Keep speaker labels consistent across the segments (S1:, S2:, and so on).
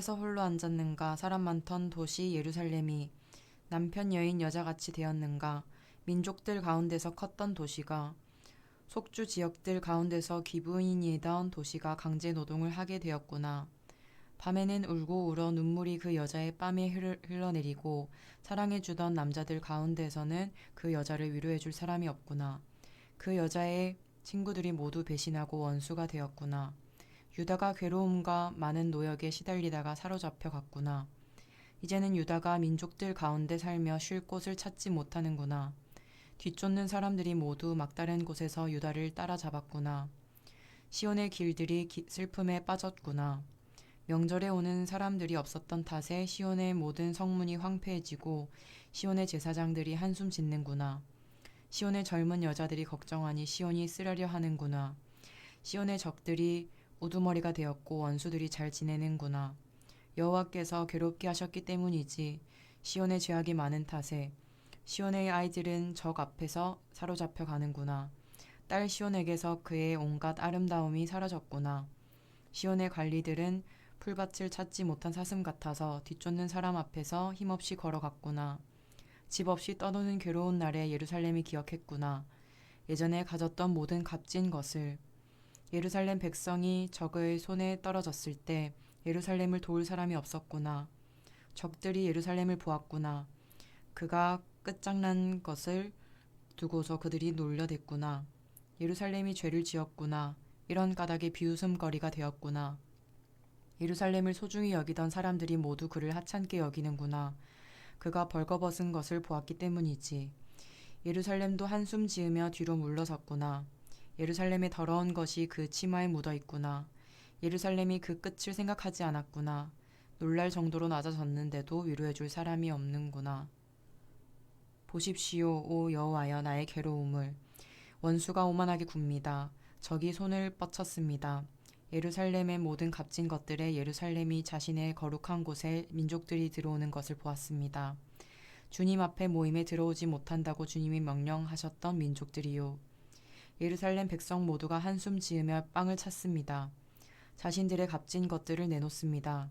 S1: 이레미야애가 1장 어째서 홀로 앉았는가 사람 많던 도시 예루살렘이 남편 여인 여자같이 되었는가 민족들 가운데서 컸던 도시가 속주 지역들 가운데서 기부인이던 도시가 강제 노동을 하게 되었구나. 밤에는 울고 울어 눈물이 그 여자의 뺨에 흘- 흘러내리고 사랑해주던 남자들 가운데서는 그 여자를 위로해줄 사람이 없구나. 그 여자의 친구들이 모두 배신하고 원수가 되었구나. 유다가 괴로움과 많은 노역에 시달리다가 사로잡혀 갔구나. 이제는 유다가 민족들 가운데 살며 쉴 곳을 찾지 못하는구나. 뒤쫓는 사람들이 모두 막다른 곳에서 유다를 따라잡았구나. 시온의 길들이 기- 슬픔에 빠졌구나. 명절에 오는 사람들이 없었던 탓에 시온의 모든 성문이 황폐해지고 시온의 제사장들이 한숨 짓는구나. 시온의 젊은 여자들이 걱정하니 시온이 쓰려려 하는구나. 시온의 적들이 우두머리가 되었고 원수들이 잘 지내는구나. 여호와께서 괴롭게 하셨기 때문이지. 시온의 죄악이 많은 탓에 시온의 아이들은 적 앞에서 사로잡혀 가는구나. 딸 시온에게서 그의 온갖 아름다움이 사라졌구나. 시온의 관리들은 풀밭을 찾지 못한 사슴 같아서 뒤쫓는 사람 앞에서 힘없이 걸어갔구나. 집 없이 떠도는 괴로운 날에 예루살렘이 기억했구나. 예전에 가졌던 모든 값진 것을 예루살렘 백성이 적의 손에 떨어졌을 때 예루살렘을 도울 사람이 없었구나. 적들이 예루살렘을 보았구나. 그가 끝장난 것을 두고서 그들이 놀려댔구나. 예루살렘이 죄를 지었구나. 이런 까닭에 비웃음거리가 되었구나. 예루살렘을 소중히 여기던 사람들이 모두 그를 하찮게 여기는구나. 그가 벌거벗은 것을 보았기 때문이지. 예루살렘도 한숨 지으며 뒤로 물러섰구나. 예루살렘의 더러운 것이 그 치마에 묻어 있구나. 예루살렘이 그 끝을 생각하지 않았구나. 놀랄 정도로 낮아졌는데도 위로해줄 사람이 없는구나. 보십시오, 오 여호와여 나의 괴로움을. 원수가 오만하게 굽니다. 적이 손을 뻗쳤습니다. 예루살렘의 모든 값진 것들에 예루살렘이 자신의 거룩한 곳에 민족들이 들어오는 것을 보았습니다. 주님 앞에 모임에 들어오지 못한다고 주님이 명령하셨던 민족들이요. 예루살렘 백성 모두가 한숨 지으며 빵을 찾습니다. 자신들의 값진 것들을 내놓습니다.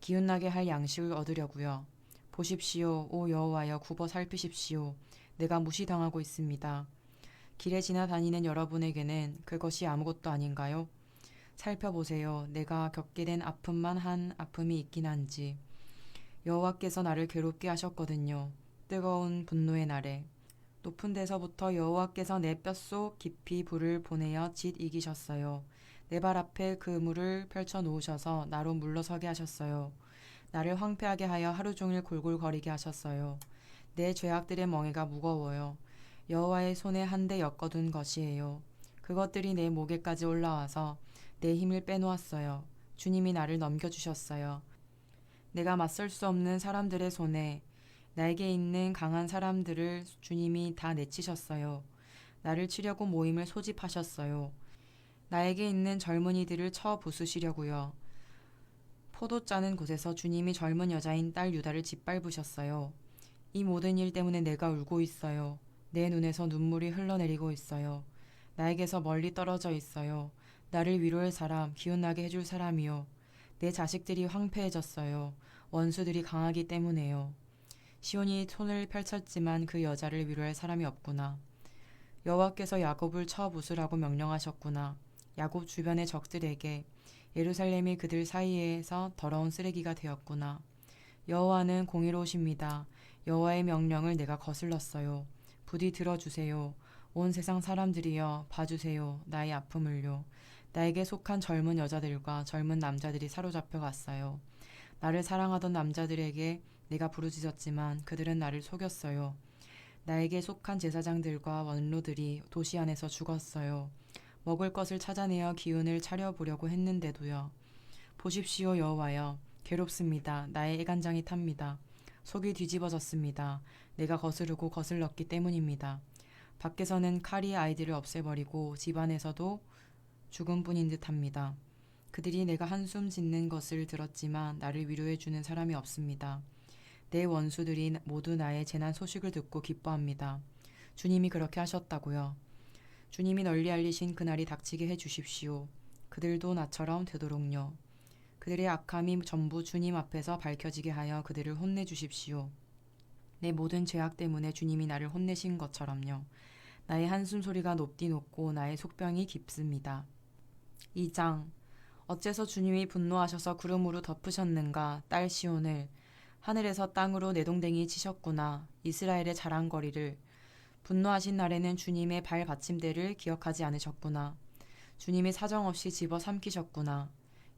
S1: 기운나게 할 양식을 얻으려고요. 보십시오, 오 여호와여 굽어 살피십시오. 내가 무시당하고 있습니다. 길에 지나다니는 여러분에게는 그것이 아무것도 아닌가요? 살펴보세요. 내가 겪게 된 아픔만 한 아픔이 있긴 한지. 여호와께서 나를 괴롭게 하셨거든요. 뜨거운 분노의 날에. 높은 데서부터 여호와께서 내 뼛속 깊이 불을 보내어 짓 이기셨어요. 내 발 앞에 그 물을 펼쳐 놓으셔서 나로 물러서게 하셨어요. 나를 황폐하게 하여 하루 종일 골골거리게 하셨어요. 내 죄악들의 멍에가 무거워요. 여호와의 손에 한데 엮어둔 것이에요. 그것들이 내 목에까지 올라와서 내 힘을 빼놓았어요. 주님이 나를 넘겨주셨어요. 내가 맞설 수 없는 사람들의 손에 나에게 있는 강한 사람들을 주님이 다 내치셨어요. 나를 치려고 모임을 소집하셨어요. 나에게 있는 젊은이들을 쳐 부수시려고요. 포도 짜는 곳에서 주님이 젊은 여자인 딸 유다를 짓밟으셨어요. 이 모든 일 때문에 내가 울고 있어요. 내 눈에서 눈물이 흘러내리고 있어요. 나에게서 멀리 떨어져 있어요. 나를 위로할 사람, 기운나게 해줄 사람이요. 내 자식들이 황폐해졌어요. 원수들이 강하기 때문에요. 시온이 손을 펼쳤지만 그 여자를 위로할 사람이 없구나. 여호와께서 야곱을 쳐 부수라고 명령하셨구나. 야곱 주변의 적들에게 예루살렘이 그들 사이에서 더러운 쓰레기가 되었구나. 여호와는 공의로우십니다. 여호와의 명령을 내가 거슬렀어요. 부디 들어주세요. 온 세상 사람들이여 봐주세요. 나의 아픔을요. 나에게 속한 젊은 여자들과 젊은 남자들이 사로잡혀 갔어요. 나를 사랑하던 남자들에게 내가 부르짖었지만 그들은 나를 속였어요. 나에게 속한 제사장들과 원로들이 도시 안에서 죽었어요. 먹을 것을 찾아내어 기운을 차려보려고 했는데도요. 보십시오 여호와여 괴롭습니다. 나의 애간장이 탑니다. 속이 뒤집어졌습니다. 내가 거스르고 거슬렀기 때문입니다. 밖에서는 칼이 아이들을 없애버리고 집안에서도 죽음뿐인 듯합니다. 그들이 내가 한숨 짓는 것을 들었지만 나를 위로해주는 사람이 없습니다. 내 원수들이 모두 나의 재난 소식을 듣고 기뻐합니다. 주님이 그렇게 하셨다고요. 주님이 널리 알리신 그날이 닥치게 해 주십시오. 그들도 나처럼 되도록요. 그들의 악함이 전부 주님 앞에서 밝혀지게 하여 그들을 혼내 주십시오. 내 모든 죄악 때문에 주님이 나를 혼내신 것처럼요. 나의 한숨 소리가 높디 높고 나의 속병이 깊습니다. 2장 어째서 주님이 분노하셔서 구름으로 덮으셨는가 딸 시온을 하늘에서 땅으로 내동댕이 치셨구나. 이스라엘의 자랑거리를. 분노하신 날에는 주님의 발 받침대를 기억하지 않으셨구나. 주님이 사정없이 집어 삼키셨구나.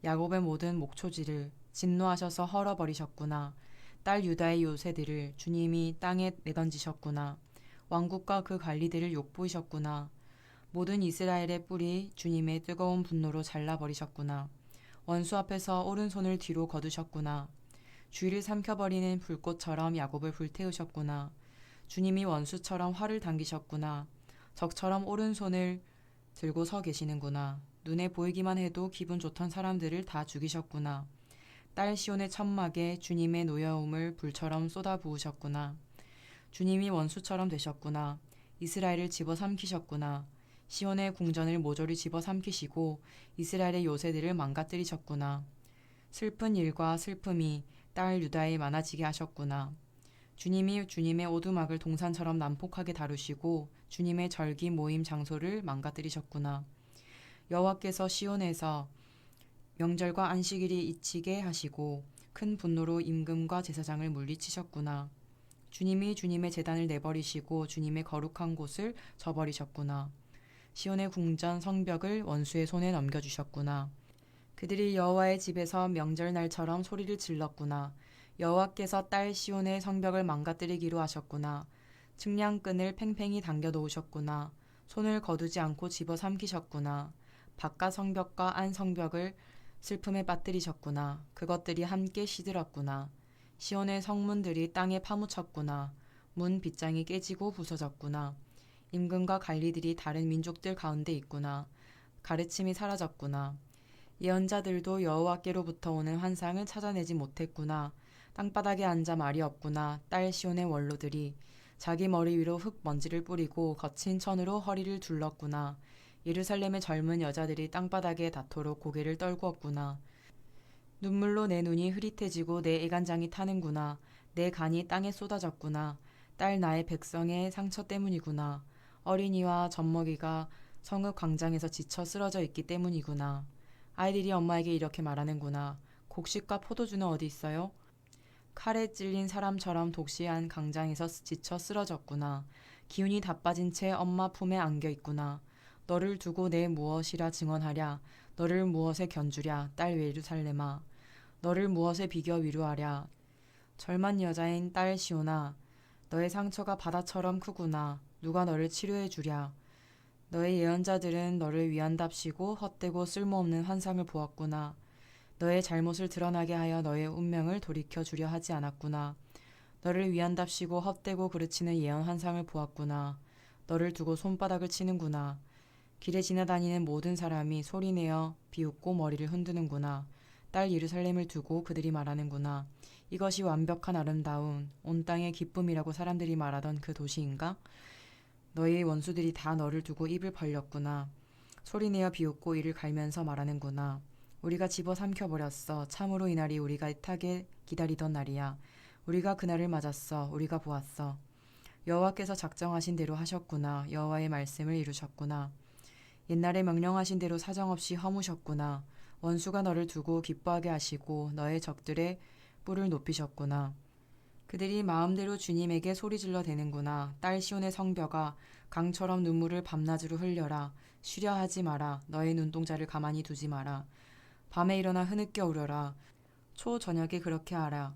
S1: 야곱의 모든 목초지를 진노하셔서 헐어버리셨구나. 딸 유다의 요새들을 주님이 땅에 내던지셨구나. 왕국과 그 관리들을 욕보이셨구나. 모든 이스라엘의 뿔이 주님의 뜨거운 분노로 잘라버리셨구나. 원수 앞에서 오른손을 뒤로 거두셨구나. 주위를 삼켜버리는 불꽃처럼 야곱을 불태우셨구나. 주님이 원수처럼 활을 당기셨구나. 적처럼 오른손을 들고 서 계시는구나. 눈에 보이기만 해도 기분 좋던 사람들을 다 죽이셨구나. 딸 시온의 천막에 주님의 노여움을 불처럼 쏟아 부으셨구나. 주님이 원수처럼 되셨구나. 이스라엘을 집어삼키셨구나. 시온의 궁전을 모조리 집어삼키시고 이스라엘의 요새들을 망가뜨리셨구나. 슬픈 일과 슬픔이 딸 유다에 많아지게 하셨구나. 주님이 주님의 오두막을 동산처럼 난폭하게 다루시고 주님의 절기 모임 장소를 망가뜨리셨구나. 여호와께서 시온에서 명절과 안식일이 잊히게 하시고 큰 분노로 임금과 제사장을 물리치셨구나. 주님이 주님의 재단을 내버리시고 주님의 거룩한 곳을 저버리셨구나. 시온의 궁전 성벽을 원수의 손에 넘겨주셨구나. 그들이 여호와의 집에서 명절날처럼 소리를 질렀구나. 여호와께서 딸 시온의 성벽을 망가뜨리기로 하셨구나. 측량끈을 팽팽히 당겨 놓으셨구나. 손을 거두지 않고 집어 삼키셨구나. 바깥 성벽과 안 성벽을 슬픔에 빠뜨리셨구나. 그것들이 함께 시들었구나. 시온의 성문들이 땅에 파묻혔구나. 문 빗장이 깨지고 부서졌구나. 임금과 관리들이 다른 민족들 가운데 있구나. 가르침이 사라졌구나. 예언자들도 여호와께로부터 오는 환상을 찾아내지 못했구나. 땅바닥에 앉아 말이 없구나. 딸 시온의 원로들이 자기 머리 위로 흙 먼지를 뿌리고 거친 천으로 허리를 둘렀구나. 예루살렘의 젊은 여자들이 땅바닥에 닿도록 고개를 떨구었구나. 눈물로 내 눈이 흐릿해지고 내 애간장이 타는구나. 내 간이 땅에 쏟아졌구나. 딸 나의 백성의 상처 때문이구나. 어린이와 젖먹이가 성읍 광장에서 지쳐 쓰러져 있기 때문이구나. 아이들이 엄마에게 이렇게 말하는구나. 곡식과 포도주는 어디 있어요? 칼에 찔린 사람처럼 독시한 광장에서 지쳐 쓰러졌구나. 기운이 다 빠진 채 엄마 품에 안겨 있구나. 너를 두고 내 무엇이라 증언하랴. 너를 무엇에 견주랴. 딸 예루살렘아. 너를 무엇에 비겨 위로하랴. 절만 여자인 딸 시오나. 너의 상처가 바다처럼 크구나. 누가 너를 치료해 주랴. 너의 예언자들은 너를 위한답시고 헛되고 쓸모없는 환상을 보았구나. 너의 잘못을 드러나게 하여 너의 운명을 돌이켜 주려 하지 않았구나. 너를 위한답시고 헛되고 그르치는 예언 환상을 보았구나. 너를 두고 손바닥을 치는구나. 길에 지나다니는 모든 사람이 소리내어 비웃고 머리를 흔드는구나. 딸 예루살렘을 두고 그들이 말하는구나. 이것이 완벽한 아름다운 온 땅의 기쁨이라고 사람들이 말하던 그 도시인가? 너희 원수들이 다 너를 두고 입을 벌렸구나. 소리내어 비웃고 이를 갈면서 말하는구나. 우리가 집어 삼켜 버렸어. 참으로 이날이 우리가 애타게 기다리던 날이야. 우리가 그날을 맞았어. 우리가 보았어. 여호와께서 작정하신 대로 하셨구나. 여호와의 말씀을 이루셨구나. 옛날에 명령하신 대로 사정없이 허무셨구나. 원수가 너를 두고 기뻐하게 하시고 너의 적들의 뿔을 높이셨구나. 그들이 마음대로 주님에게 소리질러 대는구나. 딸 시온의 성벽아 강처럼 눈물을 밤낮으로 흘려라. 쉬려 하지 마라. 너의 눈동자를 가만히 두지 마라. 밤에 일어나 흐느껴 울어라. 초 저녁에 그렇게 하라.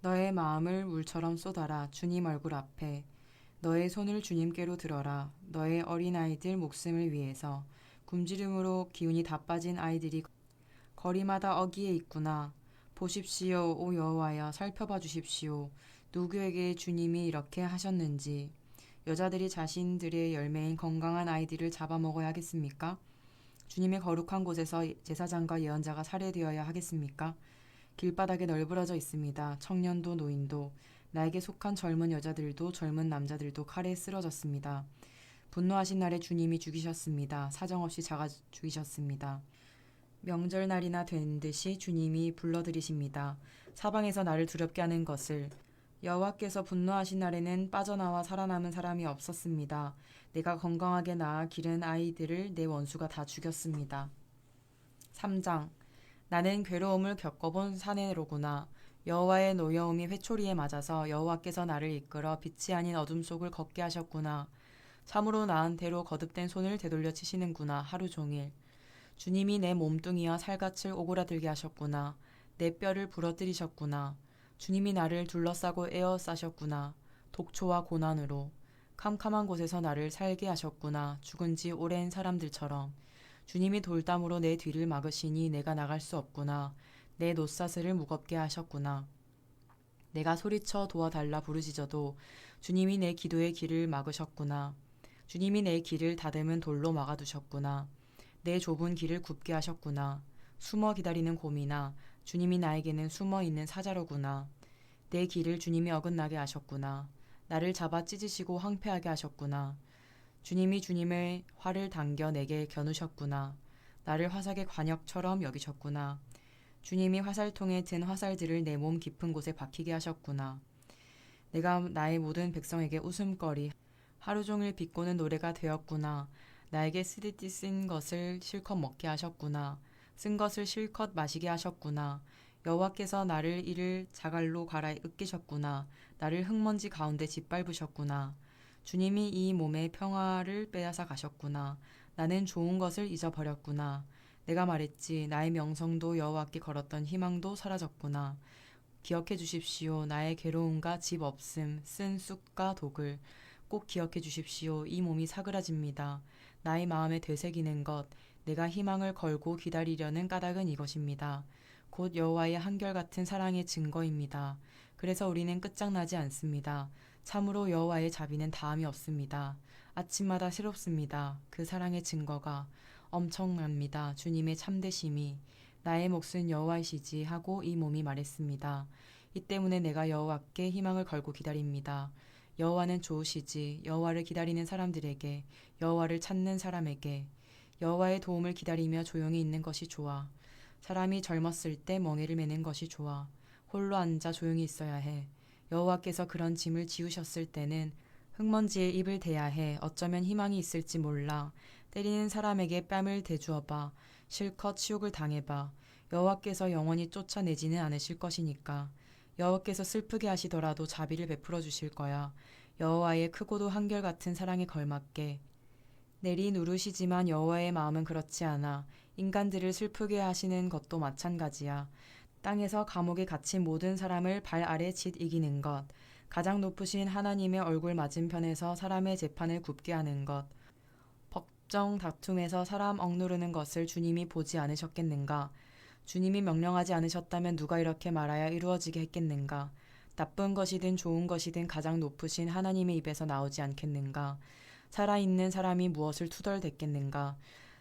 S1: 너의 마음을 물처럼 쏟아라. 주님 얼굴 앞에. 너의 손을 주님께로 들어라. 너의 어린아이들 목숨을 위해서. 굶주림으로 기운이 다 빠진 아이들이 거리마다 어기에 있구나. 보십시오, 오 여호와여, 살펴봐 주십시오. 누구에게 주님이 이렇게 하셨는지. 여자들이 자신들의 열매인 건강한 아이들을 잡아먹어야 하겠습니까? 주님의 거룩한 곳에서 제사장과 예언자가 살해되어야 하겠습니까? 길바닥에 널브러져 있습니다. 청년도 노인도 나에게 속한 젊은 여자들도 젊은 남자들도 칼에 쓰러졌습니다. 분노하신 날에 주님이 죽이셨습니다. 사정없이 자가 죽이셨습니다. 명절날이나 된 듯이 주님이 불러들이십니다. 사방에서 나를 두렵게 하는 것을 여호와께서 분노하신 날에는 빠져나와 살아남은 사람이 없었습니다. 내가 건강하게 낳아 기른 아이들을 내 원수가 다 죽였습니다. 3장 나는 괴로움을 겪어본 사내로구나. 여호와의 노여움이 회초리에 맞아서 여호와께서 나를 이끌어 빛이 아닌 어둠 속을 걷게 하셨구나. 참으로 나한테로 거듭된 손을 되돌려 치시는구나. 하루 종일. 주님이 내 몸뚱이와 살갗을 오그라들게 하셨구나. 내 뼈를 부러뜨리셨구나. 주님이 나를 둘러싸고 에어싸셨구나. 독초와 고난으로. 캄캄한 곳에서 나를 살게 하셨구나. 죽은 지 오랜 사람들처럼. 주님이 돌담으로 내 뒤를 막으시니 내가 나갈 수 없구나. 내 노사슬을 무겁게 하셨구나. 내가 소리쳐 도와달라 부르짖어도 주님이 내 기도의 길을 막으셨구나. 주님이 내 길을 다듬은 돌로 막아두셨구나. 내 좁은 길을 굽게 하셨구나. 숨어 기다리는 곰이나 주님이 나에게는 숨어 있는 사자로구나. 내 길을 주님이 어긋나게 하셨구나. 나를 잡아 찢으시고 황폐하게 하셨구나. 주님이 주님의 활을 당겨 내게 겨누셨구나. 나를 화삭의 관역처럼 여기셨구나. 주님이 화살통에 든 화살들을 내 몸 깊은 곳에 박히게 하셨구나. 내가 나의 모든 백성에게 웃음거리, 하루 종일 비꼬는 노래가 되었구나. 나에게 쓰디띠 쓴 것을 실컷 먹게 하셨구나. 쓴 것을 실컷 마시게 하셨구나. 여호와께서 나를 이를 자갈로 갈아 으깨셨구나. 나를 흙먼지 가운데 짓밟으셨구나. 주님이 이 몸의 평화를 빼앗아 가셨구나. 나는 좋은 것을 잊어버렸구나. 내가 말했지 나의 명성도 여호와께 걸었던 희망도 사라졌구나. 기억해 주십시오. 나의 괴로움과 집 없음, 쓴 쑥과 독을 꼭 기억해 주십시오. 이 몸이 사그라집니다. 나의 마음에 되새기는 것, 내가 희망을 걸고 기다리려는 까닭은 이것입니다. 곧 여호와의 한결같은 사랑의 증거입니다. 그래서 우리는 끝장나지 않습니다. 참으로 여호와의 자비는 다함이 없습니다. 아침마다 새롭습니다. 그 사랑의 증거가 엄청납니다. 주님의 참되심이 나의 몫은 여호와이시지 하고 이 몸이 말했습니다. 이 때문에 내가 여호와께 희망을 걸고 기다립니다. 여호와는 좋으시지 여호와를 기다리는 사람들에게 여호와를 찾는 사람에게 여호와의 도움을 기다리며 조용히 있는 것이 좋아. 사람이 젊었을 때 멍에를 매는 것이 좋아. 홀로 앉아 조용히 있어야 해. 여호와께서 그런 짐을 지우셨을 때는 흙먼지에 입을 대야 해. 어쩌면 희망이 있을지 몰라. 때리는 사람에게 뺨을 대주어봐. 실컷 치욕을 당해봐. 여호와께서 영원히 쫓아내지는 않으실 것이니까. 여호와께서 슬프게 하시더라도 자비를 베풀어 주실 거야. 여호와의 크고도 한결같은 사랑에 걸맞게. 내리 누르시지만 여호와의 마음은 그렇지 않아. 인간들을 슬프게 하시는 것도 마찬가지야. 땅에서 감옥에 갇힌 모든 사람을 발 아래 짓 이기는 것. 가장 높으신 하나님의 얼굴 맞은편에서 사람의 재판을 굽게 하는 것. 법정 다툼에서 사람 억누르는 것을 주님이 보지 않으셨겠는가? 주님이 명령하지 않으셨다면 누가 이렇게 말하여 이루어지게 했겠는가? 나쁜 것이든 좋은 것이든 가장 높으신 하나님의 입에서 나오지 않겠는가? 살아있는 사람이 무엇을 투덜댔겠는가?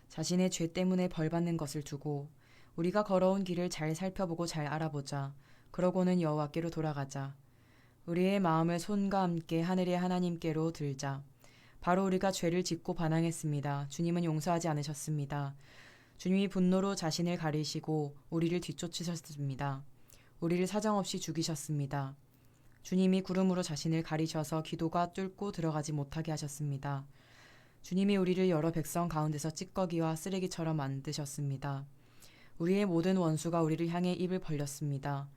S1: 자신의 죄 때문에 벌받는 것을 두고 우리가 걸어온 길을 잘 살펴보고 잘 알아보자. 그러고는 여호와께로 돌아가자. 우리의 마음을 손과 함께 하늘의 하나님께로 들자. 바로 우리가 죄를 짓고 반항했습니다. 주님은 용서하지 않으셨습니다. 주님이 분노로 자신을 가리시고 우리를 뒤쫓으셨습니다. 우리를 사정없이 죽이셨습니다. 주님이 구름으로 자신을 가리셔서 기도가 뚫고 들어가지 못하게 하셨습니다. 주님이 우리를 여러 백성 가운데서 찌꺼기와 쓰레기처럼 만드셨습니다. 우리의 모든 원수가 우리를 향해 입을 벌렸습니다.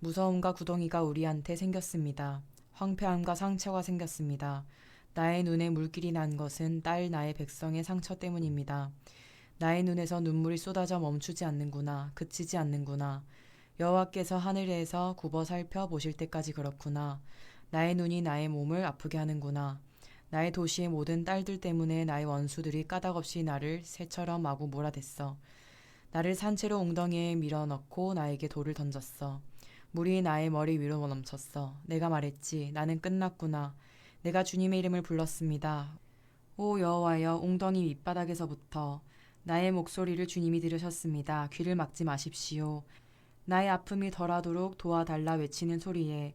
S1: 무서움과 구덩이가 우리한테 생겼습니다. 황폐함과 상처가 생겼습니다. 나의 눈에 물길이 난 것은 딸 나의 백성의 상처 때문입니다. 나의 눈에서 눈물이 쏟아져 멈추지 않는구나. 그치지 않는구나. 여호와께서 하늘에서 굽어 살펴 보실 때까지 그렇구나. 나의 눈이 나의 몸을 아프게 하는구나. 나의 도시의 모든 딸들 때문에 나의 원수들이 까닭없이 나를 새처럼 마구 몰아댔어. 나를 산채로 웅덩이에 밀어넣고 나에게 돌을 던졌어. 물이 나의 머리 위로 넘쳤어. 내가 말했지. 나는 끝났구나. 내가 주님의 이름을 불렀습니다. 오 여호와여 웅덩이 밑바닥에서부터 나의 목소리를 주님이 들으셨습니다. 귀를 막지 마십시오. 나의 아픔이 덜하도록 도와달라 외치는 소리에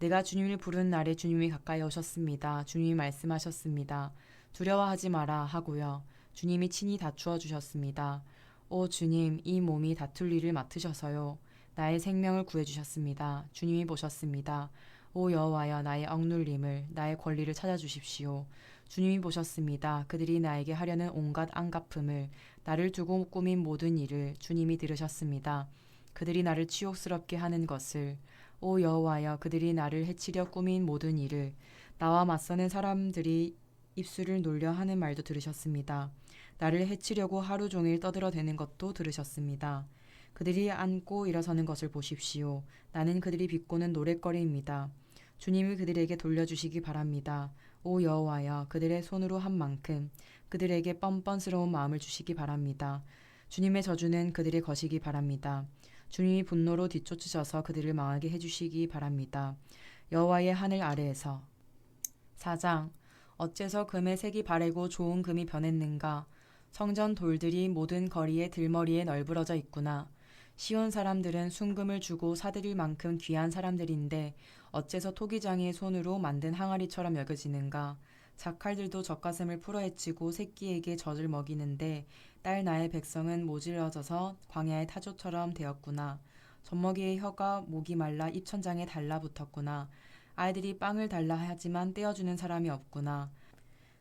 S1: 내가 주님을 부른 날에 주님이 가까이 오셨습니다. 주님이 말씀하셨습니다. 두려워하지 마라 하고요. 주님이 친히 다투어 주셨습니다. 오 주님, 이 몸이 다툴 일을 맡으셔서요. 나의 생명을 구해 주셨습니다. 주님이 보셨습니다. 오 여호와여 나의 억눌림을 나의 권리를 찾아 주십시오. 주님이 보셨습니다. 그들이 나에게 하려는 온갖 안갚음을 나를 두고 꾸민 모든 일을 주님이 들으셨습니다. 그들이 나를 치욕스럽게 하는 것을 오 여호와여 그들이 나를 해치려 꾸민 모든 일을 나와 맞서는 사람들이 입술을 놀려 하는 말도 들으셨습니다. 나를 해치려고 하루 종일 떠들어대는 것도 들으셨습니다. 그들이 앉고 일어서는 것을 보십시오. 나는 그들이 비꼬는 노랫거리입니다. 주님이 그들에게 돌려주시기 바랍니다. 오 여호와여 그들의 손으로 한 만큼 그들에게 뻔뻔스러운 마음을 주시기 바랍니다. 주님의 저주는 그들의 것이기 바랍니다. 주님이 분노로 뒤쫓으셔서 그들을 망하게 해주시기 바랍니다. 여호와의 하늘 아래에서 4장 어째서 금의 색이 바래고 좋은 금이 변했는가 성전 돌들이 모든 거리에 들머리에 널브러져 있구나. 시온 사람들은 순금을 주고 사들일 만큼 귀한 사람들인데 어째서 토기장의 손으로 만든 항아리처럼 여겨지는가. 자칼들도 젖가슴을 풀어헤치고 새끼에게 젖을 먹이는데 딸 나의 백성은 모질러져서 광야의 타조처럼 되었구나. 젖먹이의 혀가 목이 말라 입천장에 달라붙었구나. 아이들이 빵을 달라 하지만 떼어주는 사람이 없구나.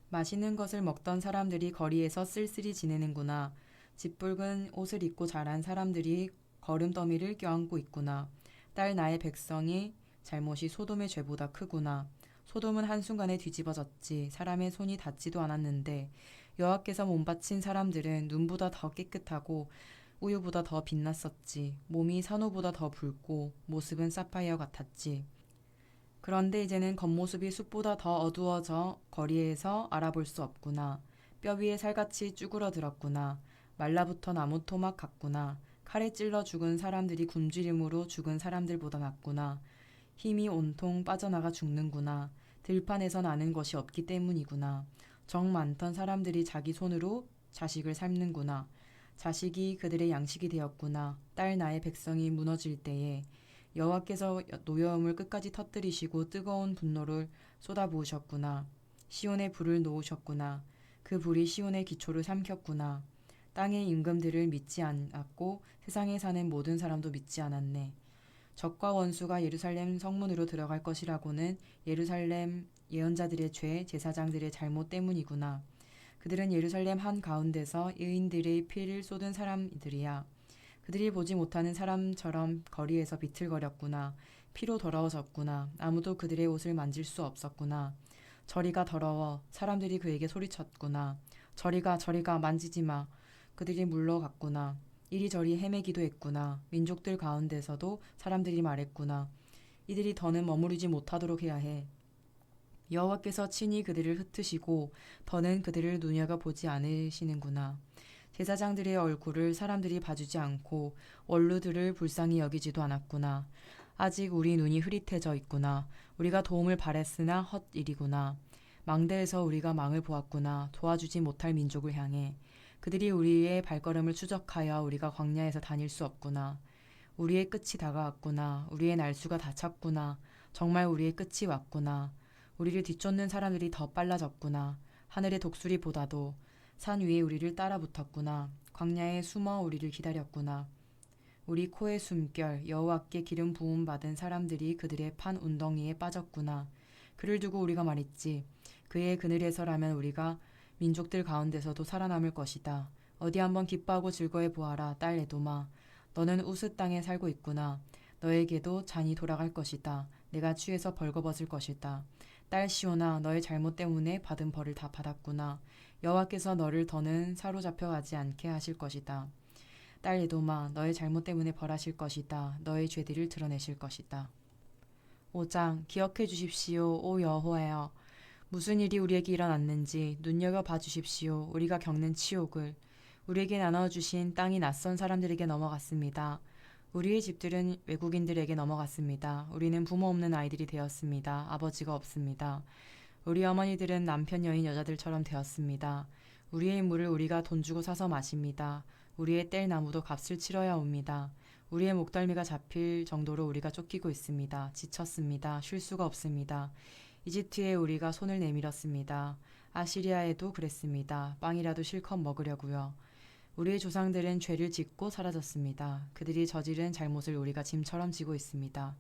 S1: 맛있는 것을 먹던 사람들이 거리에서 쓸쓸히 지내는구나. 짓붉은 옷을 입고 자란 사람들이 거름더미를 껴안고 있구나. 딸 나의 백성이 잘못이 소돔의 죄보다 크구나. 소돔은 한순간에 뒤집어졌지. 사람의 손이 닿지도 않았는데 여호와께서 몸바친 사람들은 눈보다 더 깨끗하고 우유보다 더 빛났었지. 몸이 산호보다 더 붉고 모습은 사파이어 같았지. 그런데 이제는 겉모습이 숲보다 더 어두워져 거리에서 알아볼 수 없구나. 뼈 위에 살같이 쭈그러들었구나. 말라붙어 나무 토막 같구나. 칼에 찔러 죽은 사람들이 굶주림으로 죽은 사람들보다 낫구나. 힘이 온통 빠져나가 죽는구나. 들판에서 나는 것이 없기 때문이구나. 정 많던 사람들이 자기 손으로 자식을 삶는구나. 자식이 그들의 양식이 되었구나. 딸 나의 백성이 무너질 때에 여호와께서 노여움을 끝까지 터뜨리시고 뜨거운 분노를 쏟아부으셨구나. 시온에 불을 놓으셨구나. 그 불이 시온의 기초를 삼켰구나. 땅의 임금들을 믿지 않았고 세상에 사는 모든 사람도 믿지 않았네. 적과 원수가 예루살렘 성문으로 들어갈 것이라고는 예루살렘 예언자들의 죄, 제사장들의 잘못 때문이구나. 그들은 예루살렘 한 가운데서 의인들의 피를 쏟은 사람들이야. 그들이 보지 못하는 사람처럼 거리에서 비틀거렸구나. 피로 더러워졌구나. 아무도 그들의 옷을 만질 수 없었구나. 저리가 더러워. 사람들이 그에게 소리쳤구나. 저리가 저리가 만지지 마. 그들이 물러갔구나. 이리저리 헤매기도 했구나. 민족들 가운데서도 사람들이 말했구나. 이들이 더는 머무르지 못하도록 해야 해. 여호와께서 친히 그들을 흩으시고 더는 그들을 눈여겨 보지 않으시는구나. 제사장들의 얼굴을 사람들이 봐주지 않고 원루들을 불쌍히 여기지도 않았구나. 아직 우리 눈이 흐릿해져 있구나. 우리가 도움을 바랬으나 헛일이구나. 망대에서 우리가 망을 보았구나. 도와주지 못할 민족을 향해. 그들이 우리의 발걸음을 추적하여 우리가 광야에서 다닐 수 없구나. 우리의 끝이 다가왔구나. 우리의 날수가 다 찼구나. 정말 우리의 끝이 왔구나. 우리를 뒤쫓는 사람들이 더 빨라졌구나. 하늘의 독수리보다도 산 위에 우리를 따라 붙었구나. 광야에 숨어 우리를 기다렸구나. 우리 코의 숨결 여호와께 기름 부음 받은 사람들이 그들의 판 운덩이에 빠졌구나. 그를 두고 우리가 말했지. 그의 그늘에서라면 우리가 민족들 가운데서도 살아남을 것이다. 어디 한번 기뻐하고 즐거워 보아라, 딸 에도마. 너는 우스 땅에 살고 있구나. 너에게도 잔이 돌아갈 것이다. 내가 취해서 벌거벗을 것이다. 딸 시오나, 너의 잘못 때문에 받은 벌을 다 받았구나. 여호와께서 너를 더는 사로잡혀 가지 않게 하실 것이다. 딸 에도마, 너의 잘못 때문에 벌하실 것이다. 너의 죄들을 드러내실 것이다. 5장 기억해 주십시오, 오 여호와여. 무슨 일이 우리에게 일어났는지 눈여겨 봐 주십시오. 우리가 겪는 치욕을 우리에게 나눠주신 땅이 낯선 사람들에게 넘어갔습니다. 우리의 집들은 외국인들에게 넘어갔습니다. 우리는 부모 없는 아이들이 되었습니다. 아버지가 없습니다. 우리 어머니들은 남편 여인 여자들처럼 되었습니다. 우리의 물을 우리가 돈 주고 사서 마십니다. 우리의 뗄 나무도 값을 치러야 옵니다. 우리의 목덜미가 잡힐 정도로 우리가 쫓기고 있습니다. 지쳤습니다. 쉴 수가 없습니다. 이집트에 우리가 손을 내밀었습니다. 아시리아에도 그랬습니다. 빵이라도 실컷 먹으려고요. 우리의 조상들은 죄를 짓고 사라졌습니다. 그들이 저지른 잘못을 우리가 짐처럼 지고 있습니다.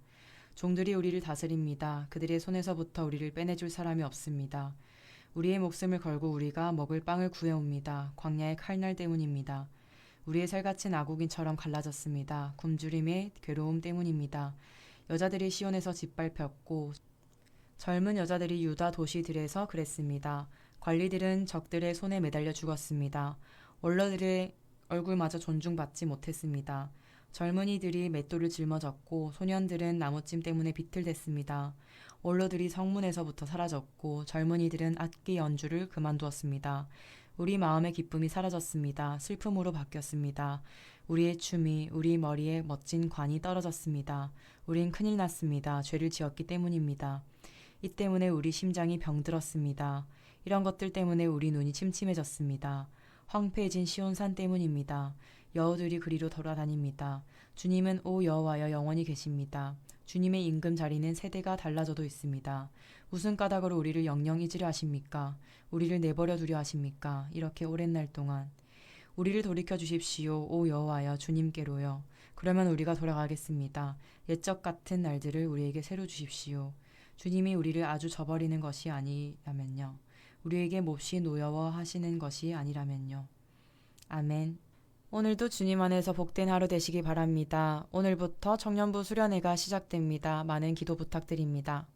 S1: 종들이 우리를 다스립니다. 그들의 손에서부터 우리를 빼내줄 사람이 없습니다. 우리의 목숨을 걸고 우리가 먹을 빵을 구해옵니다. 광야의 칼날 때문입니다. 우리의 살갗은 아국인처럼 갈라졌습니다. 굶주림의 괴로움 때문입니다. 여자들이 시온에서 짓밟혔고 젊은 여자들이 유다 도시들에서 그랬습니다. 관리들은 적들의 손에 매달려 죽었습니다. 원로들의 얼굴마저 존중받지 못했습니다. 젊은이들이 맷돌을 짊어졌고 소년들은 나무찜 때문에 비틀댔습니다. 원로들이 성문에서부터 사라졌고 젊은이들은 악기 연주를 그만두었습니다. 우리 마음의 기쁨이 사라졌습니다. 슬픔으로 바뀌었습니다. 우리의 춤이 우리 머리에 멋진 관이 떨어졌습니다. 우린 큰일 났습니다. 죄를 지었기 때문입니다. 이 때문에 우리 심장이 병들었습니다. 이런 것들 때문에 우리 눈이 침침해졌습니다. 황폐해진 시온산 때문입니다. 여우들이 그리로 돌아다닙니다. 주님은 오 여호와여 영원히 계십니다. 주님의 임금 자리는 세대가 달라져도 있습니다. 무슨 까닭으로 우리를 영영 잊으려 하십니까? 우리를 내버려 두려 하십니까? 이렇게 오랜 날 동안 우리를 돌이켜 주십시오. 오 여호와여 주님께로요. 그러면 우리가 돌아가겠습니다. 옛적 같은 날들을 우리에게 새로 주십시오. 주님이 우리를 아주 저버리는 것이 아니라면요. 우리에게 몹시 노여워 하시는 것이 아니라면요. 아멘. 오늘도 주님 안에서 복된 하루 되시기 바랍니다. 오늘부터 청년부 수련회가 시작됩니다. 많은 기도 부탁드립니다.